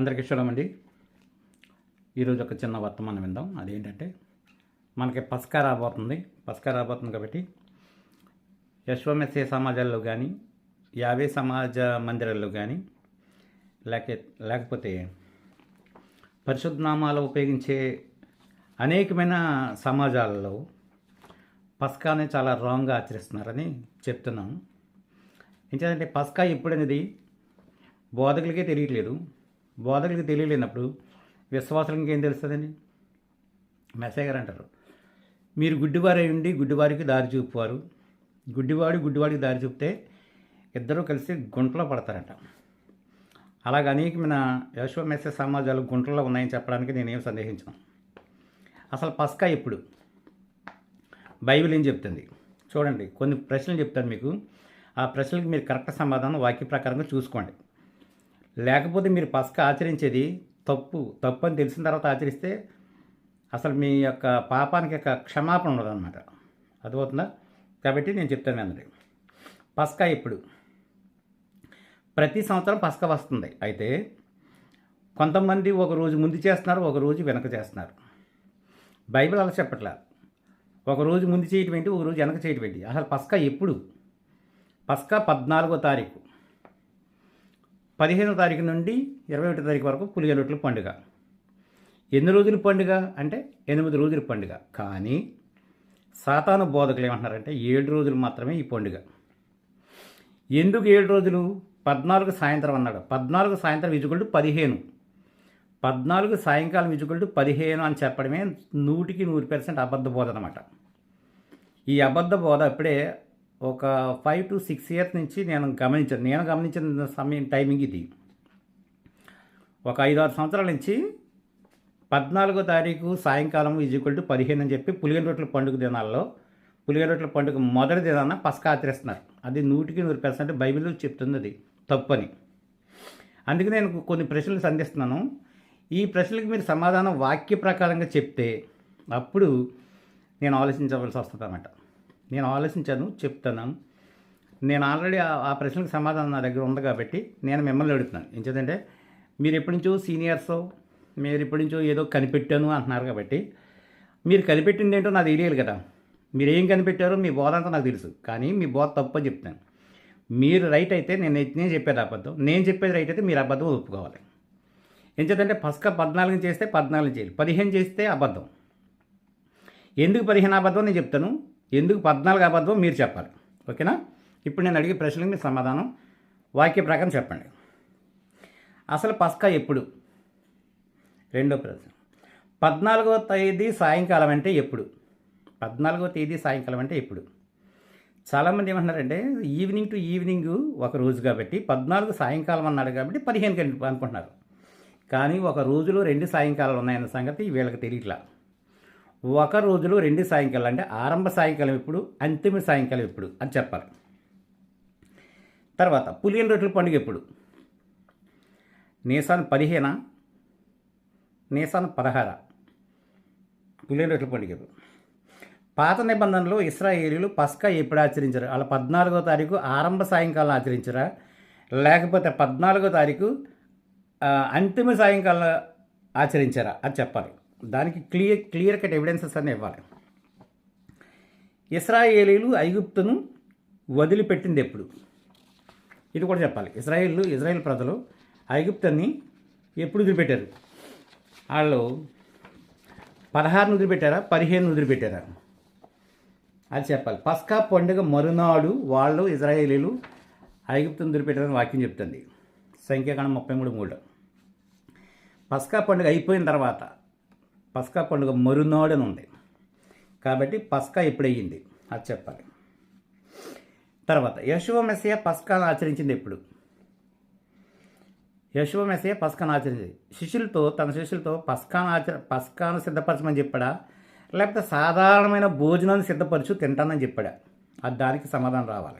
అందరికీ చూడమండి ఈరోజు ఒక చిన్న వర్తమానం విందాం. అదేంటంటే మనకి పస్కా రాబోతుంది. పస్కా రాబోతుంది కాబట్టి యశ్వమెస్సే సమాజాల్లో కానీ యావే సమాజ మందిరాల్లో కానీ లేక లేకపోతే పరిశుద్ధనామాలు ఉపయోగించే అనేకమైన సమాజాలలో పస్కాని చాలా రాంగ్గా ఆచరిస్తున్నారని చెప్తున్నాను ఏంటంటే పస్కా ఎప్పుడనేది బోధకులకే తెలియట్లేదు. బోధకులకి తెలియలేనప్పుడు విశ్వాసులకి ఏం తెలుస్తుందండి? మెస్సే గారు అంటారు. మీరు గుడ్డివారై ఉండి గుడ్డివారికి దారి చూపువారు. గుడ్డివాడు గుడ్డివాడికి దారి చూపితే ఇద్దరూ కలిసి గుంటలో పడతారంట. అలాగ అనేకమైన యశో మెస్సే సమాజాలు గుంటల్లో ఉన్నాయని చెప్పడానికి నేనేం సందేహించను. అసలు పస్కా ఎప్పుడు? బైబిల్ ఏం చెప్తుంది? చూడండి కొన్ని ప్రశ్నలు చెప్తాను మీకు. ఆ ప్రశ్నలకు మీరు కరెక్ట్ సమాధానం వాక్య ప్రకారంగా చూసుకోండి. లేకపోతే మీరు పసక ఆచరించేది తప్పు తప్పు అని తెలిసిన తర్వాత ఆచరిస్తే అసలు మీ యొక్క పాపానికి యొక్క క్షమాపణ ఉండదు అనమాట అర్థమవుతుందా? కాబట్టి నేను చెప్తాను అందరి పస్కా ఇప్పుడు ప్రతి సంవత్సరం పస్కా వస్తుంది. అయితే కొంతమంది ఒక రోజు ముందు చేస్తున్నారు ఒక రోజు వెనక చేస్తున్నారు. బైబిల్ అలా చెప్పట్లా. ఒక రోజు ముందు చేయటం ఏంటి ఒక రోజు వెనక చేయటం ఏంటి? అసలు పస్కా ఎప్పుడు? పస్కా పద్నాలుగో తారీఖు. పదిహేనో తారీఖు నుండి ఇరవై ఒకటో తారీఖు వరకు పులిగ పండుగ. ఎన్ని రోజుల పండుగ అంటే ఎనిమిది రోజుల పండుగ. కానీ సాతాను బోధకులు ఏమంటున్నారంటే ఏడు రోజులు మాత్రమే ఈ పండుగ. ఎందుకు ఏడు రోజులు? పద్నాలుగు సాయంత్రం అన్నాడు. పద్నాలుగు సాయంత్రం ఇజుగొల్టు పదిహేను. పద్నాలుగు సాయంకాలం ఇజుగొల్టు పదిహేను అని చెప్పడమే నూటికి నూరు పర్సెంట్ అబద్ధ బోధ అనమాట ఈ అబద్ధ బోధ అప్పుడే ఒక ఫైవ్ టు సిక్స్ ఇయర్స్ నుంచి నేను గమనించాను. నేను గమనించిన సమయం టైమింగ్ ఇది. ఒక ఐదు ఆరు సంవత్సరాల నుంచి పద్నాలుగో తారీఖు సాయంకాలం ఈజ్వల్ టు పదిహేను అని చెప్పి పులిగల రొట్టెల పండుగ దినాల్లో పులిగల రొట్టెల పండుగ మొదటి దినాన పస్కా ఆచరిస్తున్నారు. అది నూటికి నూరు పర్సెంట్ బైబిల్ చెప్తుంది అది తప్పని. అందుకే నేను కొన్ని ప్రశ్నలు సంధిస్తున్నాను. ఈ ప్రశ్నలకు మీరు సమాధానం వాక్య ప్రకారంగా చెప్తే అప్పుడు నేను ఆలోచించవలసి వస్తుంది అన్నమాట నేను ఆలోచించాను చెప్తాను. నేను ఆల్రెడీ ఆ- ఆ ప్రశ్నలకు సమాధానం నా దగ్గర ఉంది కాబట్టి నేను మిమ్మల్ని అడుగుతున్నాను. ఏంటంటే మీరు ఎప్పటి నుంచో సీనియర్స్ మీరు ఎప్పటి నుంచో ఏదో కనిపెట్టాను అంటున్నారు కాబట్టి మీరు కనిపెట్టింది ఏంటో నాకు తెలియాలి కదా. మీరు ఏం కనిపెట్టారో మీ బోధ అంతా నాకు తెలుసు. కానీ మీ బోధ తప్పు అని చెప్తాను. మీరు రైట్ అయితే నేను నేను చెప్పేది అబద్ధం. నేను చెప్పేది రైట్ అయితే మీరు అబద్ధం ఒప్పుకోవాలి. ఎంచేతంటే పస్కా పద్నాలుగు చేస్తే పద్నాలుగు చేయాలి. పదిహేను చేస్తే అబద్ధం. ఎందుకు పదిహేను అబద్ధం నేను చెప్తాను? ఎందుకు పద్నాలుగు అబద్ధం మీరు చెప్పాలి. ఓకేనా? ఇప్పుడు నేను అడిగే ప్రశ్నలకు మీరు సమాధానం వాక్య ప్రకారం చెప్పండి. అసలు పస్కా ఎప్పుడు? రెండో ప్రశ్న. పద్నాలుగో తేదీ సాయంకాలం అంటే ఎప్పుడు? పద్నాలుగో తేదీ సాయంకాలం అంటే ఎప్పుడు? చాలామంది ఏమంటున్నారంటే ఈవినింగ్ టు ఈవినింగ్ ఒక రోజు కాబట్టి పద్నాలుగు సాయంకాలం అన్నాడు కాబట్టి పదిహేను గంటలు అనుకుంటున్నారు. కానీ ఒక రోజులో రెండు సాయంకాలాలు ఉన్నాయన్న సంగతి వీళ్ళకి తెలియట్లా. ఒక రోజులో రెండు సాయంకాలం అంటే ఆరంభ సాయంకాలం ఎప్పుడు అంతిమ సాయంకాలం ఎప్పుడు అని చెప్పాలి. తర్వాత పులియన్ రొట్టెల పండుగ ఎప్పుడు? నీసాన్ పదిహేన? నీసాన్ పదహార? పులియన్ రొట్టెల పండుగ ఎప్పుడు? పాత నిబంధనలో ఇస్రాయేలీలు పస్కా ఎప్పుడు ఆచరించారు? వాళ్ళ పద్నాలుగో తారీఖు ఆరంభ సాయంకాలం ఆచరించరా? లేకపోతే పద్నాలుగో తారీఖు అంతిమ సాయంకాలం ఆచరించారా అని చెప్పాలి. దానికి క్లియర్ క్లియర్ కట్ ఎవిడెన్సెస్ అన్నీ ఇవ్వాలి. ఇస్రాయేలీలు ఐగుప్తును వదిలిపెట్టింది ఎప్పుడు? ఇది కూడా చెప్పాలి. ఇజ్రాయేల్ ఇజ్రాయెల్ ప్రజలు ఐగుప్తాన్ని ఎప్పుడు వదిలిపెట్టారు? వాళ్ళు పదహారును వదిలిపెట్టారా? పదిహేను వదిలిపెట్టారా? అది చెప్పాలి. పస్కా పండుగ మరునాడు వాళ్ళు ఇజ్రాయేలీలు ఐగుప్తును వదిలిపెట్టారని వాక్యం చెప్తుంది. సంఖ్యాకాండం ముప్పై మూడు మూడు. పస్కా పండుగ అయిపోయిన తర్వాత పస్కా పండుగ మరునాడని ఉంది కాబట్టి పస్కా ఎప్పుడయ్యింది అది చెప్పాలి. తర్వాత యశువ మెస్సయ పస్కాను ఆచరించింది ఎప్పుడు? యశువ మెస్సయ పస్కాను ఆచరించింది. శిష్యులతో తన శిష్యులతో పస్కాను ఆచర పస్కాను సిద్ధపరచమని చెప్పాడా? లేకపోతే సాధారణమైన భోజనాన్ని సిద్ధపరచు తింటానని చెప్పాడా? అది దానికి సమాధానం రావాలి.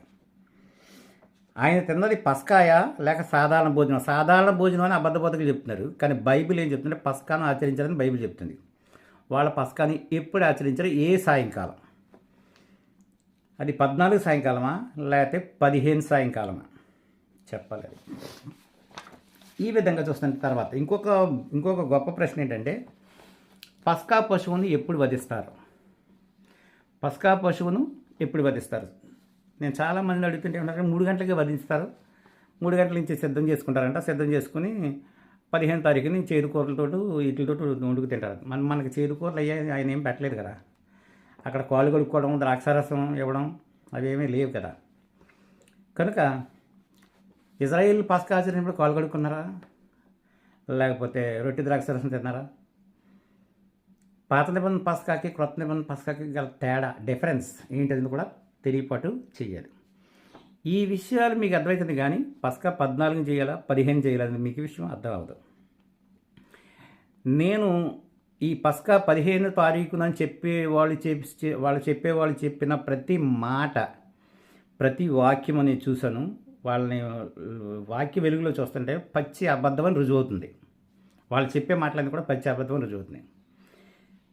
ఆయన తిన్నది పస్కాయ లేక సాధారణ భోజనం? సాధారణ భోజనం అని అబద్ధ బతుకులు చెప్తున్నారు. కానీ బైబిల్ ఏం చెప్తుంటే పస్కాను ఆచరించాలని బైబిల్ చెప్తుంది. వాళ్ళ పస్కాని ఎప్పుడు ఆచరించారు? ఏ సాయంకాలం? అది పద్నాలుగు సాయంకాలమా? లేకపోతే పదిహేను సాయంకాలమా? చెప్పలేదు. ఈ విధంగా చూస్తున్న తర్వాత ఇంకొక ఇంకొక గొప్ప ప్రశ్న ఏంటంటే పస్కా పశువును ఎప్పుడు వధిస్తారు? పస్కా పశువును ఎప్పుడు వధిస్తారు? నేను చాలా అడుగుతుంటే ఏమంటారు మూడు గంటలకే వధిస్తారు. మూడు గంటల నుంచి సిద్ధం చేసుకుంటారంట. సిద్ధం చేసుకుని పదిహేను తారీఖుని చేదుకూరలతో వీటితో వండుకు తింటారు. మన మనకి చేదుకూరలు అయ్యా ఆయన ఏం పెట్టలేదు కదా. అక్కడ కాలు కడుక్కోవడం ద్రాక్షారసం ఇవ్వడం అవేమీ లేవు కదా. కనుక ఇజ్రాయిల్ పాస్కా ఆచరించినప్పుడు కాలు కడుక్కున్నారా? లేకపోతే రొట్టె ద్రాక్షారసం తిన్నారా? పాత నిబంధన పాస్కాకి క్రొత్త నిబంధన పాస్కాకి గల తేడా డిఫరెన్స్ ఏంటది కూడా? తెలియపాటు చేయాలి. ఈ విషయాలు మీకు అర్థమవుతుంది కానీ పస్కా పద్నాలుగు చేయాలా పదిహేను చేయాలని మీకు విషయం అర్థం అవ్వదు నేను ఈ పస్కా పదిహేను తారీఖున చెప్పే వాళ్ళు చెప్పి వాళ్ళు చెప్పే వాళ్ళు చెప్పిన ప్రతి మాట ప్రతి వాక్యం అని చూశాను. వాళ్ళని వాక్య వెలుగులో చూస్తుంటే పచ్చి అబద్ధం అని రుజువు వాళ్ళు చెప్పే మాటలన్నీ కూడా పచ్చి అబద్ధం అని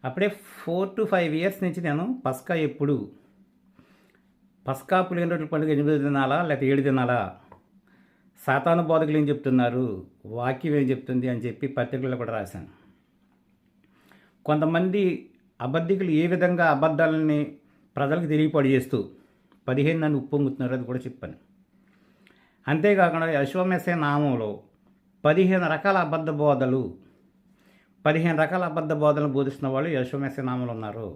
అప్పుడే ఫోర్ టు ఫైవ్ ఇయర్స్ నుంచి నేను పస్కా ఎప్పుడు పస్కా పులిగిన రొట్టెల పండుగ ఎనిమిది తినాలా లేకపోతే ఏడు తినాలా సాతాను బోధకులు ఏం చెప్తున్నారు? వాక్యం ఏం చెప్తుంది అని చెప్పి పత్రికల్లో కూడా రాశాను. కొంతమంది అబద్ధికులు ఏ విధంగా అబద్ధాలని ప్రజలకు తెలియపాటు చేస్తూ పదిహేను నన్ను ఉప్పొంగుతున్నారు అది కూడా చెప్పాను. అంతేకాకుండా యశోమెసే నామంలో పదిహేను రకాల అబద్ధ బోధలు పదిహేను రకాల అబద్ధ బోధనలు బోధిస్తున్న వాళ్ళు యశోమెసే నామంలో ఉన్నారు.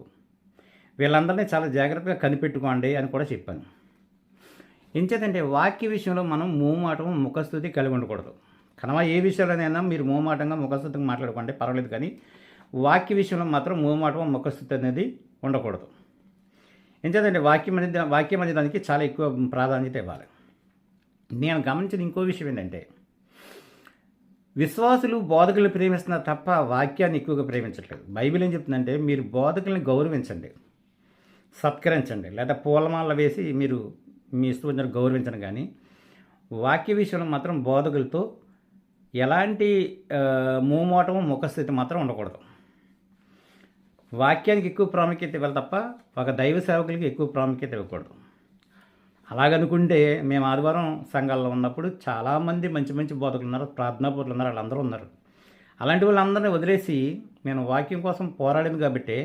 వీళ్ళందరినీ చాలా జాగ్రత్తగా కనిపెట్టుకోండి అని కూడా చెప్పాను. ఎంచేతంటే వాక్య విషయంలో మనం మూమాటం ముఖస్థుతి కలిగి ఉండకూడదు. కనవా ఏ విషయంలోనైనా మీరు మూమాటంగా ముఖస్థుతిగా మాట్లాడుకోండి పర్వాలేదు కానీ వాక్య విషయంలో మాత్రం మూమాటం ముఖస్థుతి అనేది ఉండకూడదు. ఎంచేతంటే వాక్యం అనేది వాక్యం అనే దానికి చాలా ఎక్కువ ప్రాధాన్యత ఇవ్వాలి. నేను గమనించిన ఇంకో విషయం ఏంటంటే విశ్వాసులు బోధకులు ప్రేమిస్తున్నారు తప్ప వాక్యాన్ని ఎక్కువగా ప్రేమించట్లేదు. బైబిల్ ఏం చెప్తుందంటే మీరు బోధకుల్ని గౌరవించండి. సత్కరించండి. లేదా పూలమాల వేసి మీరు మీ ఇష్టం గౌరవించండి కానీ వాక్య విషయంలో మాత్రం బోధకులతో ఎలాంటి మూమోటం ముఖస్థితి మాత్రం ఉండకూడదు. వాక్యానికి ఎక్కువ ప్రాముఖ్యత ఇవ్వాలి తప్ప ఒక దైవ సేవకులకి ఎక్కువ ప్రాముఖ్యత ఇవ్వకూడదు. అలాగనుకుంటే మేము ఆదివారం సంఘాల్లో ఉన్నప్పుడు చాలామంది మంచి మంచి బోధకులు ఉన్నారు ప్రార్థనాపూర్లు ఉన్నారు వాళ్ళందరూ ఉన్నారు. అలాంటి వాళ్ళందరినీ వదిలేసి నేను వాక్యం కోసం పోరాడింది కాబట్టి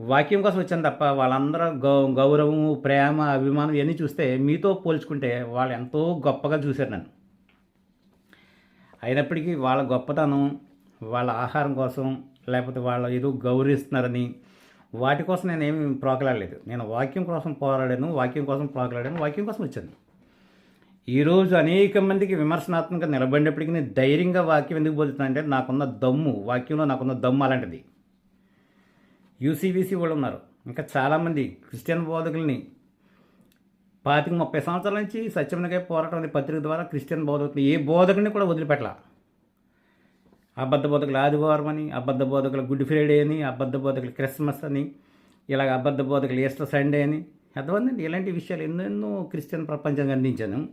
వాక్యం కోసం వచ్చాను తప్ప వాళ్ళందరూ గౌ గౌరవము ప్రేమ అభిమానం ఇవన్నీ చూస్తే మీతో పోల్చుకుంటే వాళ్ళు ఎంతో గొప్పగా చూశారు నన్ను. అయినప్పటికీ వాళ్ళ గొప్పతనం వాళ్ళ ఆహారం కోసం లేకపోతే వాళ్ళు ఏదో గౌరవిస్తున్నారని వాటి కోసం నేను ఏమి ప్రోకలాడలేదు. నేను వాక్యం కోసం పోరాడాను వాక్యం కోసం ప్రోకలాడాను వాక్యం కోసం వచ్చాను. ఈరోజు అనేక మందికి విమర్శనాత్మకంగా నిలబడినప్పటికీ నేను ధైర్యంగా వాక్యం ఎందుకు బోధుతున్నా అంటే నాకున్న దమ్ము వాక్యంలో నాకున్న దమ్ము అలాంటిది. యూసీబీసీ వాళ్ళు ఉన్నారు. ఇంకా చాలామంది క్రిస్టియన్ బోధకుల్ని పాతిక ముప్పై సంవత్సరాల నుంచి సత్యమనగా పోరాటం అనే పత్రిక ద్వారా క్రిస్టియన్ బోధకులు ఏ బోధకుని కూడా వదిలిపెట్టాల. అబద్ధ బోధకులు ఆదివారం అని అబద్ధ బోధకులు గుడ్ ఫ్రైడే అని అబద్ధ బోధకులు క్రిస్మస్ అని ఇలాగ అబద్ధ బోధకులు ఈస్టర్ సండే అని అర్థమైందండి ఇలాంటి విషయాలు ఎన్నెన్నో క్రిస్టియన్ ప్రపంచం అందించాను.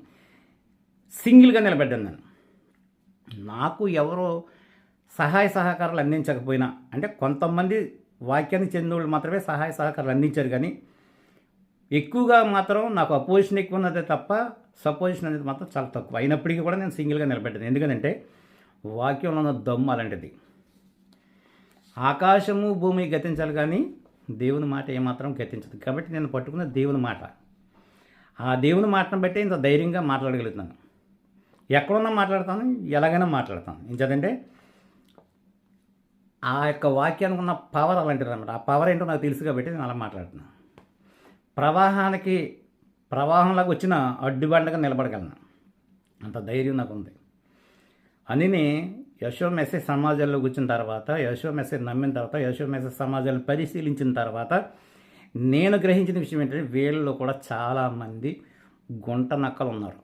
సింగిల్గా నిలబడ్డాను నేను. నాకు ఎవరో సహాయ సహకారాలు అందించకపోయినా అంటే కొంతమంది వాక్యానికి చెందిన వాళ్ళు మాత్రమే సహాయ సహకారాలు అందించారు కానీ ఎక్కువగా మాత్రం నాకు అపోజిషన్ ఎక్కువ ఉన్నదే తప్ప సపోజిషన్ అనేది మాత్రం చాలా తక్కువ. అయినప్పటికీ కూడా నేను సింగిల్గా నిలబెట్టాను. ఎందుకంటే వాక్యంలో ఉన్న దమ్ము అలాంటిది. ఆకాశము భూమి గతించాలి కానీ దేవుని మాట ఏమాత్రం గతించదు. కాబట్టి నేను పట్టుకున్న దేవుని మాట. ఆ దేవుని మాటను బట్టి ఇంత ధైర్యంగా మాట్లాడగలుగుతున్నాను. ఎక్కడున్నా మాట్లాడతాను ఎలాగైనా మాట్లాడతాను. ఇంకేదంటే ఆ యొక్క వాక్యానికి ఉన్న పవర్ అలాంటిది అనమాట ఆ పవర్ ఏంటో నాకు తెలుసు కాబట్టి నేను అలా మాట్లాడుతున్నాను ప్రవాహానికి ప్రవాహంలాగా వచ్చిన అడ్డుబండగా నిలబడగలను. అంత ధైర్యం నాకు ఉంది అనిని యశో మెసేజ్ సమాజంలో వచ్చిన తర్వాత యశో మెసేజ్ నమ్మిన తర్వాత యశో మెసేజ్ సమాజాన్ని పరిశీలించిన తర్వాత నేను గ్రహించిన విషయం ఏంటంటే వీళ్ళలో కూడా చాలామంది గుంట నక్కలు ఉన్నారు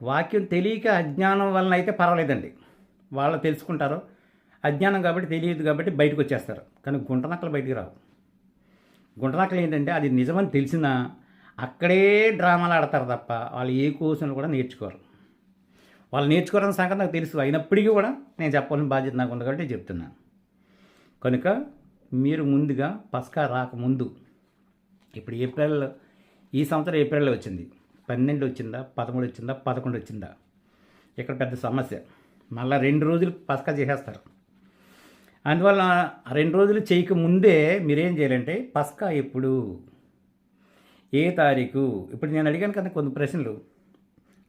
వాక్యం తెలియక అజ్ఞానం వలన అయితే పర్వాలేదండి. వాళ్ళు తెలుసుకుంటారు అజ్ఞానం కాబట్టి తెలియదు కాబట్టి బయటకు వచ్చేస్తారు. కానీ గుంటనక్కలు బయటికి రావు. గుంటనక్కలు ఏంటంటే అది నిజమని తెలిసినా అక్కడే డ్రామాలు ఆడతారు తప్ప వాళ్ళు ఏ కోర్సులు కూడా నేర్చుకోరు. వాళ్ళు నేర్చుకోవాలని సంగతి నాకు తెలుసు. అయినప్పటికీ కూడా నేను చెప్పాలని బాధ్యత నాకు ఉంది కాబట్టి చెప్తున్నాను. కనుక మీరు ముందుగా పస్కా రాకముందు ఇప్పుడు ఏప్రిల్ ఈ సంవత్సరం ఏప్రిల్లో వచ్చింది. పన్నెండు వచ్చిందా? పదమూడు వచ్చిందా? పదకొండు వచ్చిందా? ఇక్కడ పెద్ద సమస్య. మళ్ళీ రెండు రోజులు పసకా చేసేస్తారు. అందువల్ల రెండు రోజులు చేయక ముందే మీరేం చేయాలంటే పసకా ఎప్పుడు? ఏ తారీఖు? ఇప్పుడు నేను అడిగాను కదా కొన్ని ప్రశ్నలు.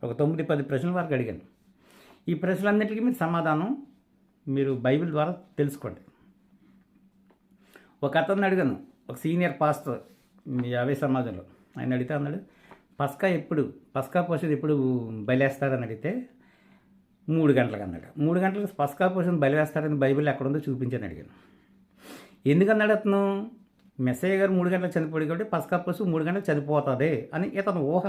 ఒక తొమ్మిది పది ప్రశ్నల వరకు అడిగాను. ఈ ప్రశ్నలన్నిటికీ మీరు సమాధానం మీరు బైబిల్ ద్వారా తెలుసుకోండి. ఒక అతను అడిగాను ఒక సీనియర్ పాస్టర్ మీ అవే సమాజంలో. ఆయన అడిగితే అన్నాడు పస్కా ఎప్పుడు? పస్కా పోసేది ఎప్పుడు బయలేస్తారని అడిగితే మూడు గంటలకు అన్నాడు మూడు గంటలకు పస్కా పోషన్ బయలువేస్తారని బైబిల్ ఎక్కడుందో చూపించని అడిగాను. ఎందుకన్నాడు అతను మెస్సయ్య గారు మూడు గంటలకు చనిపోయాడు కాబట్టి పసుకా పోసు మూడు గంటలకు చనిపోతుంది అని ఇతను ఊహ.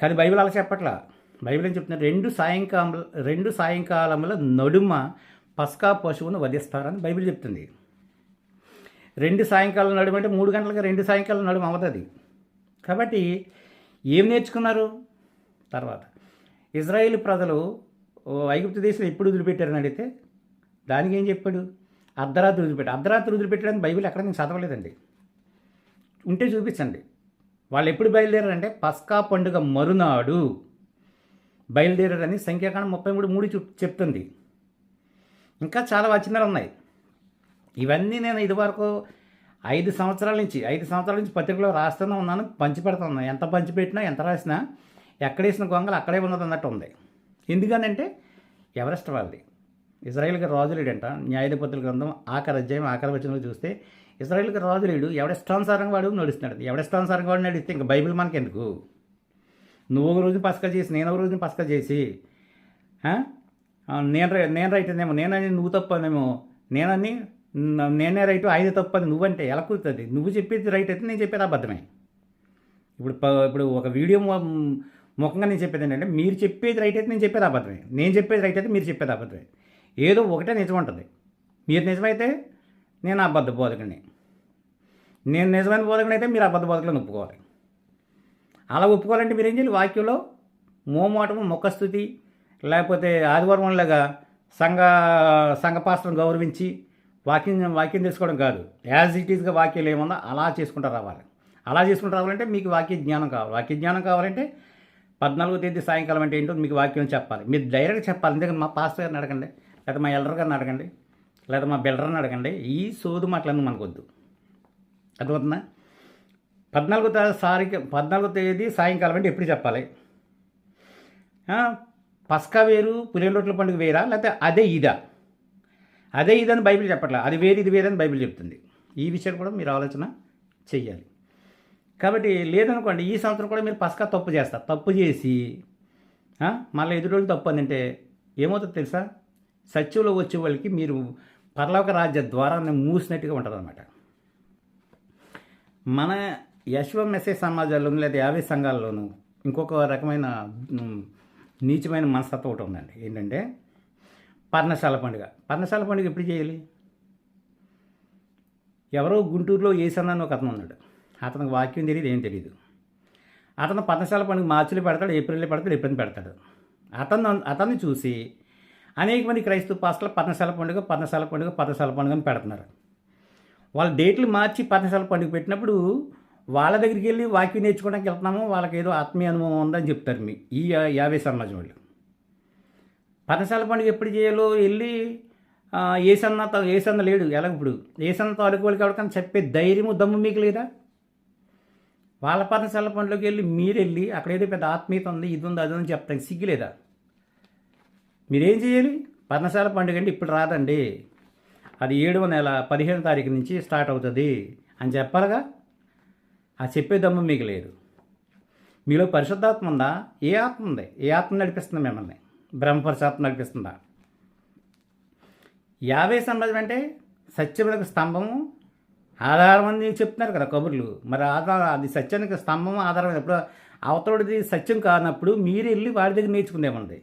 కానీ బైబిల్ అలా చెప్పట్లా. బైబిల్ ఏం చెప్తున్నారు? రెండు సాయంకాల రెండు సాయంకాలంలో నడుమ పస్కా పశువును వధిస్తారని బైబిల్ చెప్తుంది. రెండు సాయంకాలం నడుమ అంటే మూడు గంటలకు రెండు సాయంకాలం నడుమ అవుతుంది కాబట్టి ఏం నేర్చుకున్నారు? తర్వాత ఇజ్రాయేల్ ప్రజలు ఐగుప్తు దేశం ఎప్పుడు వదిలిపెట్టారని అడిగితే దానికి ఏం చెప్పాడు? అర్ధరాత్రి వదిలిపెట్టాడు అర్ధరాత్రి వదిలిపెట్టడానికి బైబిల్ ఎక్కడ నేను చదవలేదండి. ఉంటే చూపించండి. వాళ్ళు ఎప్పుడు బయలుదేరారంటే పస్కా పండుగ మరునాడు బయలుదేరారని సంఖ్యాకాండం ముప్పై మూడు మూడు చూ చెప్తుంది. ఇంకా చాలా వచనాలు ఉన్నాయి. ఇవన్నీ నేను ఇదివరకు ఐదు సంవత్సరాల నుంచి ఐదు సంవత్సరాల నుంచి పత్రికలో రాస్తూనే ఉన్నాను పంచి ఎంత పంచి పెట్టినా ఎంత రాసినా ఎక్కడేసిన గొంగలు అక్కడే ఉన్నది అన్నట్టు ఉంది. ఎందుకనంటే ఎవరెస్ట్ వాళ్ళది. ఇజ్రాయిల్కి రాజులేడంట న్యాయాధిపతుల గ్రంథం ఆఖరి అధ్యాయం ఆఖరి వచనంలో చూస్తే ఇజ్రాయిల్కి రాజులేడు ఎవడెష్టానుసారంగా వాడు నడుస్తున్నాడు. ఎవడెష్టానుసారంగా వాడు నడిస్తే ఇంకా బైబిల్ మనకెందుకు? నువ్వు ఒక రోజు పసక చేసి నేను ఒక రోజు పసక చేసి నేను రై- నేను రైట్ అనేమో నేనని నువ్వు తప్పనేమో నేనని నేనే రైట్ ఐదు తప్పని నువ్వంటే ఎలా కుదురుతుంది? నువ్వు చెప్పేది రైట్ అయితే నేను చెప్పేది అబద్ధమే. ఇప్పుడు ప- ఇప్పుడు ఒక వీడియో ముఖంగా నేను చెప్పేది ఏంటంటే మీరు చెప్పేది రైట్ అయితే నేను చెప్పేది అబద్ధమే. నేను చెప్పేది రైట్ అయితే మీరు చెప్పేది అబద్ధమే. ఏదో ఒకటే నిజం ఉంటుంది. మీరు నిజమైతే నేను అబద్ధ బోధకుని నేను నిజమైన బోధకుని అయితే మీరు అబద్ధ బోధకులను ఒప్పుకోవాలి. అలా ఒప్పుకోవాలంటే మీరు ఏం చేయాలి? వాక్యంలో మోమాటము మొక్కస్థుతి లేకపోతే ఆదివారం లాగా సంఘ సంఘపాస్త్రం గౌరవించి వాక్యం వాక్యం తెలుసుకోవడం కాదు. యాజ్ ఇట్ ఈస్గా వాక్యాలు ఏమన్నా అలా చేసుకుంటూ రావాలి. అలా చేసుకుంటూ రావాలంటే మీకు వాక్య జ్ఞానం కావాలి. వాక్య జ్ఞానం కావాలంటే పద్నాలుగో తేదీ సాయంకాలం అంటే ఏంటో మీకు వాక్యం చెప్పాలి. మీరు డైరెక్ట్ చెప్పాలి. ఎందుకంటే మా పాస్టర్ గారిని అడగండి లేదా మా ఎల్డర్ గారిని అడగండి లేదా మా బిల్డర్ని అడగండి. ఈ సోదు మాటలన్నీ మనకొద్దు? అర్థమవుతుందా? పద్నాలుగో తేదీ సారికి పద్నాలుగో తేదీ సాయంకాలం అంటే ఎప్పుడు చెప్పాలి? పస్కా వేరు పులియన్ రొట్టెల పండుగ వేరా లేకపోతే అదే ఇదా? అదే ఇదని బైబిల్ చెప్పట్లే. అది వేరు ఇది వేరని బైబిల్ చెప్తుంది. ఈ విషయాలు కూడా మీరు ఆలోచన చెయ్యాలి. కాబట్టి లేదనుకోండి ఈ సంవత్సరం కూడా మీరు పసకా తప్పు చేస్తారు. తప్పు చేసి మళ్ళీ ఎదురు తప్పు అందంటే ఏమవుతుందో తెలుసా? సత్యంలో వచ్చే వాళ్ళకి మీరు పరలోక రాజ్య ద్వారాన్ని మూసినట్టుగా ఉంటుంది మన యశ్వం మెసేజ్ సమాజాల్లోనూ లేదా యాభై సంఘాల్లోనూ ఇంకొక రకమైన నీచమైన మనస్తత్వం ఒకటి ఉందండి. ఏంటంటే పర్ణశాల పండుగ. పర్ణశాల పండుగ ఎప్పుడు చేయాలి? ఎవరో గుంటూరులో ఏసన్న అని ఒక అతను ఉన్నాడు. అతనికి వాక్యం తెలియదు ఏం తెలియదు అతను పర్ణశాల పండుగ మార్చిలో పెడతాడు ఏప్రిల్లో పెడతాడు ఎప్పుడు పెడతాడు. అతను అతన్ని చూసి అనేక మంది క్రైస్తవ పాస్టర్లు పద్మశాల పండుగ పద్మశాల పండుగ పద్మశాల పండుగ అని పెడుతున్నారు. వాళ్ళ డేట్లు మార్చి పద్మశాల పండుగ పెట్టినప్పుడు వాళ్ళ దగ్గరికి వెళ్ళి వాక్యం నేర్చుకోవడానికి వెళ్తున్నాము వాళ్ళకి ఏదో ఆత్మీయ అనుభవం ఉందని చెప్తారు మీ ఈ యాభై సమాజం వాళ్ళు. పద్మశాల పండుగ ఎప్పుడు చేయాలో వెళ్ళి ఏసన్న తా- ఏసన్న లేడు. ఎలా ఇప్పుడు? ఏసన్న తాలూకు వాళ్ళకి ఎవరికైనా చెప్పే ధైర్యము దమ్ము మీకు లేదా? వాళ్ళ పర్ణశాల పనిలోకి వెళ్ళి మీరు వెళ్ళి అక్కడ ఏదో పెద్ద ఆత్మీయత ఉంది ఇది ఉంది అది ఉంది చెప్తాను సిగ్గులేదా? మీరేం చేయాలి? పర్ణశాల పండుగ అంటే ఇప్పుడు రాదండి. అది ఏడవ నెల పదిహేను తారీఖు నుంచి స్టార్ట్ అవుతుంది అని చెప్పాలిగా? ఆ చెప్పే దమ్ము మీకు లేదు. మీలో పరిశుద్ధాత్మ ఉందా? ఏ ఆత్మ ఉంది? ఏ ఆత్మ నడిపిస్తుంది మిమ్మల్ని? బ్రహ్మపరిశాత్మ నడిపిస్తుందా? యాభై సమాజం అంటే సత్యములకు స్తంభము ఆధారం అని చెప్తున్నారు కదా కబుర్లు. మరి ఆధారం అది సత్యానికి స్తంభం ఆధారం ఎప్పుడు అవతలది సత్యం కానప్పుడు మీరు వెళ్ళి వాడి దగ్గర నేర్చుకుందేమంది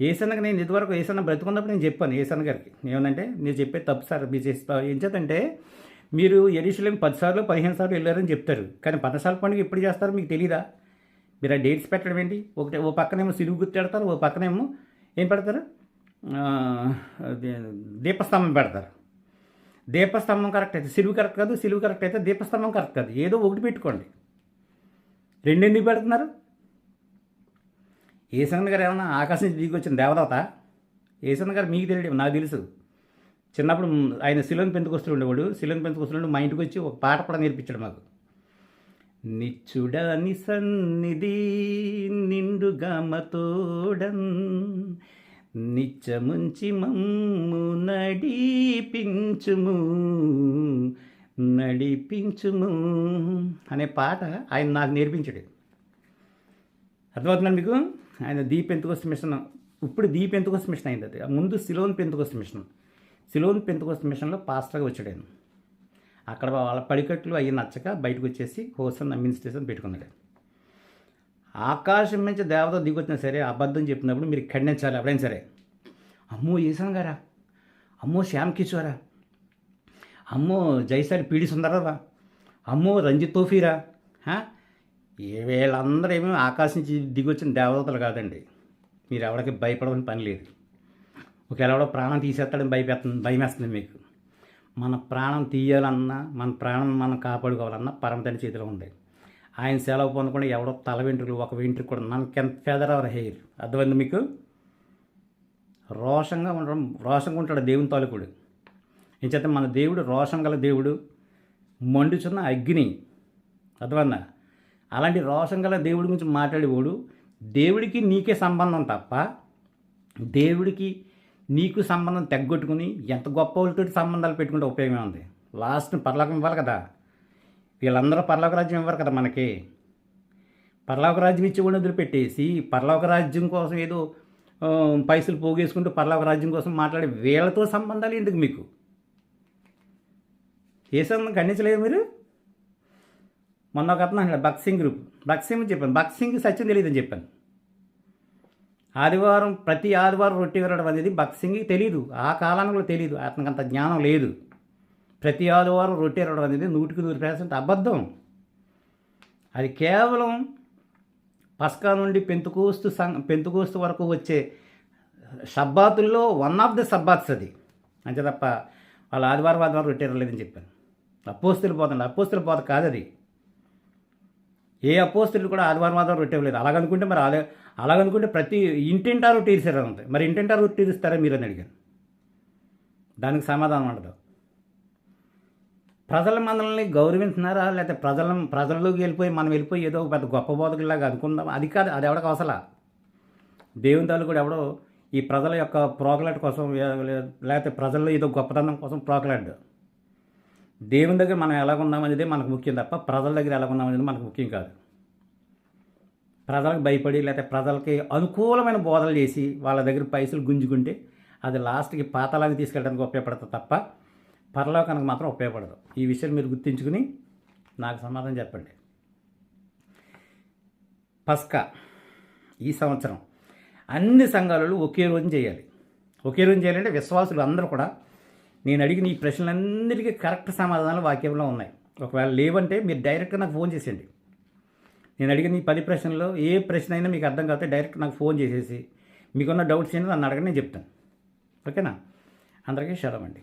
ఏసన్నకి నేను ఇదివరకు ఏసన్న బ్రతుకున్నప్పుడు నేను చెప్పాను ఏసన్న గారికి. ఏమనంటే నేను చెప్పే తప్పు సార్ మీరు చేస్తా ఏం చేతంటే మీరు ఎడిషన్లో పదిసార్లు పదిహేను సార్లు వెళ్ళారని చెప్తారు. కానీ పదసార్లు పండుగ ఎప్పుడు చేస్తారు మీకు తెలీదా? మీరు ఆ డేట్స్ పెట్టడం ఏంటి? ఒకటి ఓ పక్కనేమో సిలువు గుర్తు పెడతారు ఓ పక్కనేమో ఏం పెడతారు? దీపస్తంభం పెడతారు. దీపస్తంభం కరెక్ట్ అయితే. సిలువు కరెక్ట్ కాదు సిలువు కరెక్ట్ అయితే దీపస్తంభం కరెక్ట్ కాదు. ఏదో ఒకటి పెట్టుకోండి. రెండెందుకు పెడుతున్నారు? ఏసన్న గారు ఏమన్నా ఆకాశం నుంచి దిగి వచ్చిన ఏసన్న గారు మీకు తెలియదు నాకు తెలుసు. చిన్నప్పుడు ఆయన శిలోని పెంతుకొస్తూ ఉండేవాడు. శిలోని పెంతుకొస్తుండే మా ఇంటికి వచ్చి ఒక పాట కూడా నేర్పించాడు మాకు. నిచ్చుడని సన్నిధి నిండుగా మతోడన్ నిత్యముంచి మమ్ము నడిపించుము నడిపించుము అనే పాట ఆయన నాకు నేర్పించాడు. అర్థమవుతున్నాను మీకు? ఆయన దీప్ మిషన్ ఇప్పుడు దీప్ మిషన్ అయింది అది. ముందు Ceylon Pentecostal mission. Ceylon Pentecostal మిషన్లో పాస్టర్గా వచ్చాడు ఆయన. అక్కడ వాళ్ళ పడికట్లు అవి నచ్చక బయటకు వచ్చేసి హోసన్ స్టేషన్ పెట్టుకున్నాడు. ఆకాశం నుంచి దేవత దిగొచ్చినా సరే అబద్ధం చెప్పినప్పుడు మీరు ఖండించాలి ఎవరైనా సరే. అమ్మో ఈశాన్ గారా? అమ్మో శ్యామ్ కిషోరా? అమ్మో జైసారి పీడి సుందరరా అమ్మో రంజిత్ తోఫీరా? వీళ్ళందరూ ఏమీ ఆకాశం నుంచి దిగొచ్చిన దేవతలు కాదండి. మీరు ఎవరికి భయపడవని పని లేదు. ఒకవేళ ఎవడో ప్రాణం తీసేస్తాడని భయపెడుతుంది భయమేస్తుంది మీకు. మన ప్రాణం తీయాలన్నా మన ప్రాణం మనం కాపాడుకోవాలన్నా పరమతని చేతిలో ఉంది. ఆయన సెలవు పొందకుండా ఎవడో తల వెంట్రుకలు ఒక వెంట్రుకు కూడా నన్ ఎంత ఫెదర్ అవర్ హెయిర్. అర్థమైంది మీకు? రోషంగా ఉండడం రోషంగా ఉంటాడు దేవుని తాలూకుడు. ఎంచేత మన దేవుడు రోషం గల దేవుడు మండుచున్న అగ్ని. అర్థమన్నా అలాంటి రోషం గల దేవుడి గురించి మాట్లాడేవాడు దేవుడికి నీకే సంబంధం తప్ప దేవుడికి నీకు సంబంధం తెగ్గొట్టుకుని ఎంత గొప్ప వాళ్ళతో సంబంధాలు పెట్టుకుంటే ఉపయోగమే ఉంది లాస్ట్ పర్లోకం ఇవ్వాలి కదా. వీళ్ళందరూ పర్లోక రాజ్యం ఇవ్వరు కదా మనకి. పర్లోక రాజ్యం ఇచ్చి కూడా వదిలిపెట్టేసి పర్లోక రాజ్యం కోసం ఏదో పైసలు పోగేసుకుంటూ పర్లోక రాజ్యం కోసం మాట్లాడే వీళ్ళతో సంబంధాలు ఎందుకు మీకు? ఏ సంబంధం ఖండించలేదు మీరు? మొన్న ఒక అతను అన్నాడు బక్సింగ్ గ్రూప్. బక్సింగ్ చెప్పాను. బక్సింగ్ సత్యం తెలియదని చెప్పాను. ఆదివారం ప్రతి ఆదివారం రొట్టె విరడం అనేది బక్సింగ్ తెలియదు ఆ కాలానికి తెలియదు అతనికి అంత జ్ఞానం లేదు. ప్రతి ఆదివారం రొట్టె విరడం అనేది నూటికి నూరు పర్సెంట్ అబద్ధం. అది కేవలం పస్కా నుండి పెంతుకోస్తు సం పెంతుకోస్తు వరకు వచ్చే సబ్బాతుల్లో వన్ ఆఫ్ ద సబ్బాత్స్ అది. అంతే తప్ప వాళ్ళ ఆదివారం ఆదివారం రొట్టె లేదని చెప్పాను. అపోస్తులు పోతండి. అపోస్తులు పోత కాదు అది. ఏ అపోస్తులు కూడా ఆదివారం ఆదివారం రొట్టె లేదు అలాగనుకుంటే మరి అలా అలాగనుకుంటే ప్రతి ఇంటింటా రొట్టె ఇరిసారు మరి ఇంటింటా రొట్టె ఇరుస్తారా మీరు అని అడిగాను. దానికి సమాధానం ఉండదు ప్రజల మనల్ని గౌరవించున్నారా లేకపోతే ప్రజల ప్రజల్లోకి వెళ్ళిపోయి మనం వెళ్ళిపోయి ఏదో పెద్ద గొప్ప బోధకులాగా అనుకుందాం అది కాదు అది ఎవడకు అవసరం దేవుని తాలు కూడా ఎవడో ఈ ప్రజల యొక్క ప్రోకలాట్ కోసం లేకపోతే ప్రజల్లో ఏదో గొప్పతనం కోసం ప్రోకలాడ్ దేవుని దగ్గర మనం ఎలా ఉన్నామనేది మనకు ముఖ్యం తప్ప ప్రజల దగ్గర ఎలా ఉన్నామనేది మనకు ముఖ్యం కాదు. ప్రజలకు భయపడి లేకపోతే ప్రజలకి అనుకూలమైన బోధలు చేసి వాళ్ళ దగ్గర పైసలు గుంజుకుంటే అది లాస్ట్కి పాతాలాన్ని తీసుకెళ్ళడానికి ఉపయోగపడుతుంది తప్ప పరలోకానికి మాత్రం ఉపయోగపడదు. ఈ విషయం మీరు గుర్తించుకుని నాకు సమాధానం చెప్పండి. పస్కా ఈ సంవత్సరం అన్ని సంఘాలలో ఒకే రోజు చేయాలి. ఒకే రోజు చేయాలంటే విశ్వాసులు అందరూ కూడా నేను అడిగిన ఈ ప్రశ్నలన్నిటికీ కరెక్ట్ సమాధానాలు వాక్యంలో ఉన్నాయి. ఒకవేళ లేవంటే మీరు డైరెక్ట్గా నాకు ఫోన్ చేసేయండి. నేను అడిగిన ఈ పది ప్రశ్నల్లో ఏ ప్రశ్న అయినా మీకు అర్థం కాకపోతే డైరెక్ట్ నాకు ఫోన్ చేసేసి మీకున్న డౌట్స్ ఏంటో నన్ను అడగని నేను చెప్తాను. ఓకేనా? అందరికీ సెలవు అండి